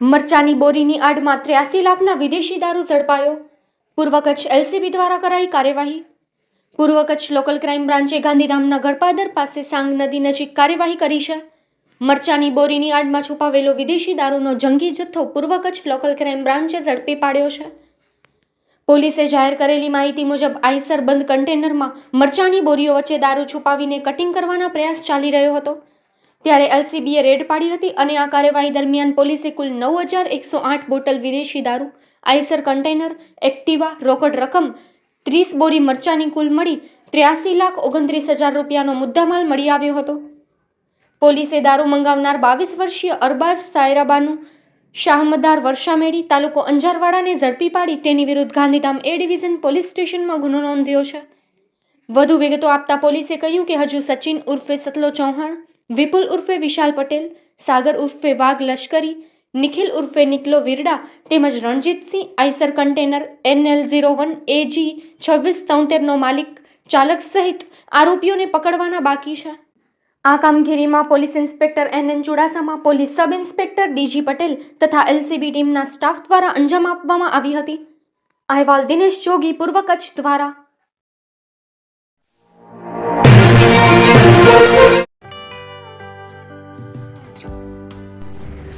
મરચાની બોરીની આડમાં ત્ર્યાસી લાખના વિદેશી દારૂ ઝડપાયો. પૂર્વ કચ્છ એલસીબી દ્વારા કરાઈ કાર્યવાહી. પૂર્વ કચ્છ લોકલ ક્રાઇમ બ્રાન્ચે ગાંધીધામના ગળપાદર પાસે સાંગ નદી નજીક કાર્યવાહી કરી છે. મરચાની બોરીની આડમાં છુપાવેલો વિદેશી દારૂનો જંગી જથ્થો પૂર્વ કચ્છ લોકલ ક્રાઇમ બ્રાન્ચે ઝડપી પાડ્યો છે. પોલીસે જાહેર કરેલી માહિતી મુજબ આઈસર બંધ કન્ટેનરમાં મરચાની બોરીઓ વચ્ચે દારૂ છુપાવીને કટિંગ કરવાના પ્રયાસ ચાલી રહ્યો હતો. ત્યારે એલસીબીએ રેડ પાડી હતી અને આ કાર્યવાહી દરમિયાન પોલીસે કુલ નવ હજાર એકસો આઠ બોટલ વિદેશી દારૂ, આઈસર કન્ટેનર, એક્ટિવા, રોકડ રકમ, ત્રીસ બોરી મરચાની કુલ મળી ત્ર્યાસી લાખ ઓગણત્રીસ હજાર રૂપિયાનો મુદ્દામાલ મળી આવ્યો હતો. પોલીસે દારૂ મંગાવનાર બાવીસ વર્ષીય અરબાઝ સાયરાબાનું શાહમદાર વર્ષામેડી તાલુકો અંજારવાડાને ઝડપી પાડી તેની વિરુદ્ધ ગાંધીધામ એ ડિવિઝન પોલીસ સ્ટેશનમાં ગુનો નોંધ્યો છે. વધુ વિગતો આપતા પોલીસે કહ્યું કે હજુ સચિન ઉર્ફે સતલો ચૌહાણ વિપુલ ઉર્ફે વિશાલ પટેલ, સાગર ઉર્ફે વાઘ લશ્કરી, નિખિલ ઉર્ફે નિકલો વિરડા તેમજ Ranjitsinh Eicher container, NL zero one, AG છવ્વીસ તોતેરનો માલિક, ચાલક સહિત આરોપીઓને પકડવાના બાકી છે. આ કામગીરીમાં police inspector N N Chudasama, police sub inspector DG Patel તથા એલસીબી ટીમના સ્ટાફ દ્વારા અંજામ આપવામાં આવી હતી. અહેવાલ દિનેશ જોગી, પૂર્વ કચ્છ દ્વારા.